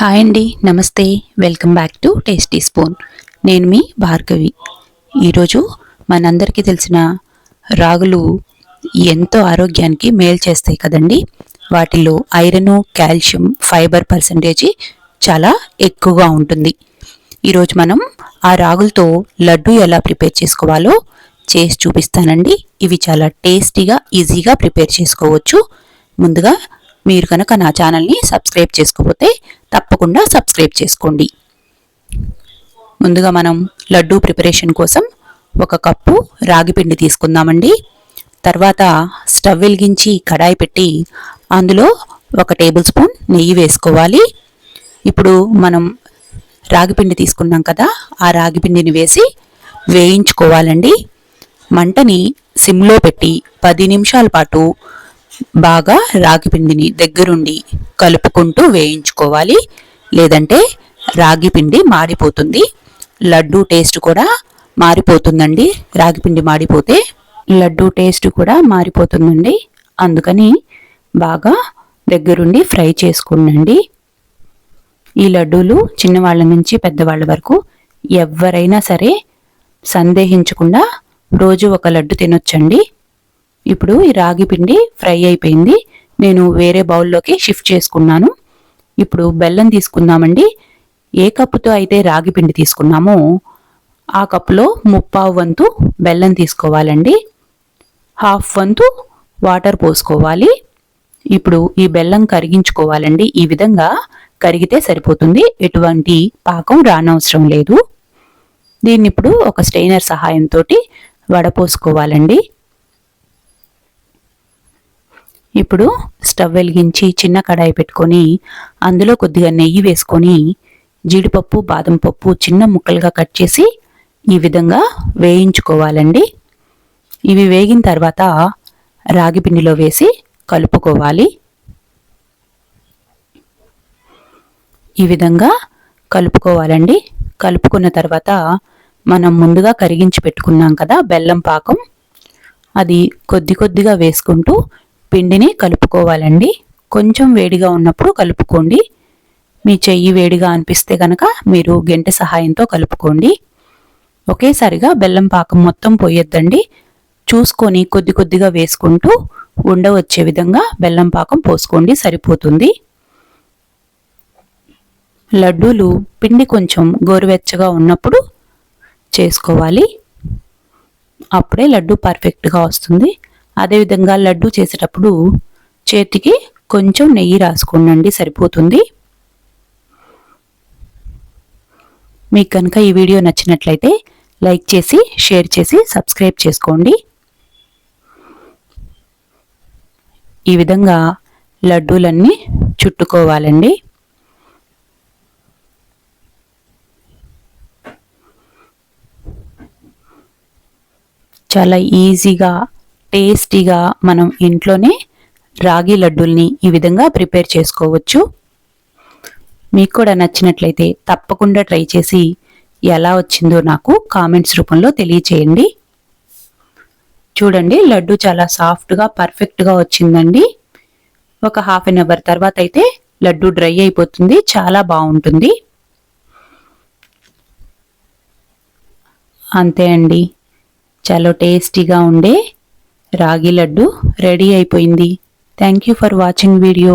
Hi అండి నమస్తే. Welcome back to tasty spoon. నేను మీ భార్గవి. ఈరోజు మనందరికీ తెలిసిన రాగులు ఎంతో ఆరోగ్యానికి మేలు చేస్తాయి కదండి. వాటిలో ఐరన్ కాల్షియం ఫైబర్ పర్సంటేజీ చాలా ఎక్కువగా ఉంటుంది. ఈరోజు మనం ఆ రాగులతో లడ్డు ఎలా ప్రిపేర్ చేసుకోవాలో చేసి చూపిస్తానండి. ఇవి చాలా టేస్టీగా ఈజీగా ప్రిపేర్ చేసుకోవచ్చు. ముందుగా మీరు కనుక నా ఛానల్ని సబ్స్క్రైబ్ చేసుకోకపోతే తప్పకుండా సబ్స్క్రైబ్ చేసుకోండి. ముందుగా మనం లడ్డూ ప్రిపరేషన్ కోసం ఒక కప్పు రాగిపిండి తీసుకుందామండి. తర్వాత స్టవ్ వెలిగించి కడాయి పెట్టి అందులో ఒక టేబుల్ స్పూన్ నెయ్యి వేసుకోవాలి. ఇప్పుడు మనం రాగిపిండి తీసుకున్నాం కదా ఆ రాగిపిండిని వేసి వేయించుకోవాలండి. మంటని సిమ్లో పెట్టి పది నిమిషాల పాటు బాగా రాగిపిండిని దగ్గరుండి కలుపుకుంటూ వేయించుకోవాలి. లేదంటే రాగిపిండి మాడిపోతుంది. లడ్డు టేస్ట్ కూడా మారిపోతుందండి. రాగిపిండి మాడిపోతే లడ్డు టేస్ట్ కూడా మారిపోతుందండి. అందుకని బాగా దగ్గరుండి ఫ్రై చేసుకునండి. ఈ లడ్డూలు చిన్నవాళ్ళ నుంచి పెద్దవాళ్ళ వరకు ఎవరైనా సరే సందేహించకుండా రోజు ఒక లడ్డు తినొచ్చండి. ఇప్పుడు ఈ రాగి పిండి ఫ్రై అయిపోయింది. నేను వేరే బౌల్లోకి షిఫ్ట్ చేసుకున్నాను. ఇప్పుడు బెల్లం తీసుకుందామండి. ఏ కప్పుతో అయితే రాగి పిండి తీసుకున్నామో ఆ కప్పులో ముప్పావు వంతు బెల్లం తీసుకోవాలండి. హాఫ్ వంతు వాటర్ పోసుకోవాలి. ఇప్పుడు ఈ బెల్లం కరిగించుకోవాలండి. ఈ విధంగా కరిగితే సరిపోతుంది. ఎటువంటి పాకం రానవసరం లేదు. దీన్ని ఇప్పుడు ఒక స్టెయినర్ సహాయంతో వడపోసుకోవాలండి. ఇప్పుడు స్టవ్ వెలిగించి చిన్న కడాయి పెట్టుకొని అందులో కొద్దిగా నెయ్యి వేసుకొని జీడిపప్పు బాదం పప్పు చిన్న ముక్కలుగా కట్ చేసి ఈ విధంగా వేయించుకోవాలండి. ఇవి వేగిన తర్వాత రాగి పిండిలో వేసి కలుపుకోవాలి. ఈ విధంగా కలుపుకోవాలండి. కలుపుకున్న తర్వాత మనం ముందుగా కరిగించి పెట్టుకున్నాం కదా బెల్లం పాకం అది కొద్ది కొద్దిగా వేసుకుంటూ పిండిని కలుపుకోవాలండి. కొంచెం వేడిగా ఉన్నప్పుడు కలుపుకోండి. మీ చెయ్యి వేడిగా అనిపిస్తే కనుక మీరు గెంటె సహాయంతో కలుపుకోండి. ఒకేసారిగా బెల్లం పాకం మొత్తం పోయొద్దండి. చూసుకొని కొద్ది కొద్దిగా వేసుకుంటూ ఉండవచ్చే విధంగా బెల్లం పాకం పోసుకోండి సరిపోతుంది. లడ్డూలు పిండి కొంచెం గోరువెచ్చగా ఉన్నప్పుడు చేసుకోవాలి. అప్పుడే లడ్డు పర్ఫెక్ట్గా వస్తుంది. అదేవిధంగా లడ్డు చేసేటప్పుడు చేతికి కొంచెం నెయ్యి రాసుకోండి సరిపోతుంది. మీకు కనుక ఈ వీడియో నచ్చినట్లయితే లైక్ చేసి షేర్ చేసి సబ్స్క్రైబ్ చేసుకోండి. ఈ విధంగా లడ్డూలన్నీ చుట్టుకోవాలండి. చాలా ఈజీగా టేస్టీగా మనం ఇంట్లోనే రాగి లడ్డూల్ని ఈ విధంగా ప్రిపేర్ చేసుకోవచ్చు. మీకు కూడా నచ్చినట్లయితే తప్పకుండా ట్రై చేసి ఎలా వచ్చిందో నాకు కామెంట్స్ రూపంలో తెలియచేయండి. చూడండి లడ్డు చాలా సాఫ్ట్గా పర్ఫెక్ట్గా వచ్చిందండి. ఒక హాఫ్ అన్ అవర్ తర్వాత అయితే లడ్డు డ్రై అయిపోతుంది చాలా బాగుంటుంది. అంతే అండి. చాలా టేస్టీగా ఉండే రాగి లడ్డు రెడీ అయిపోయింది. Thank you for watching video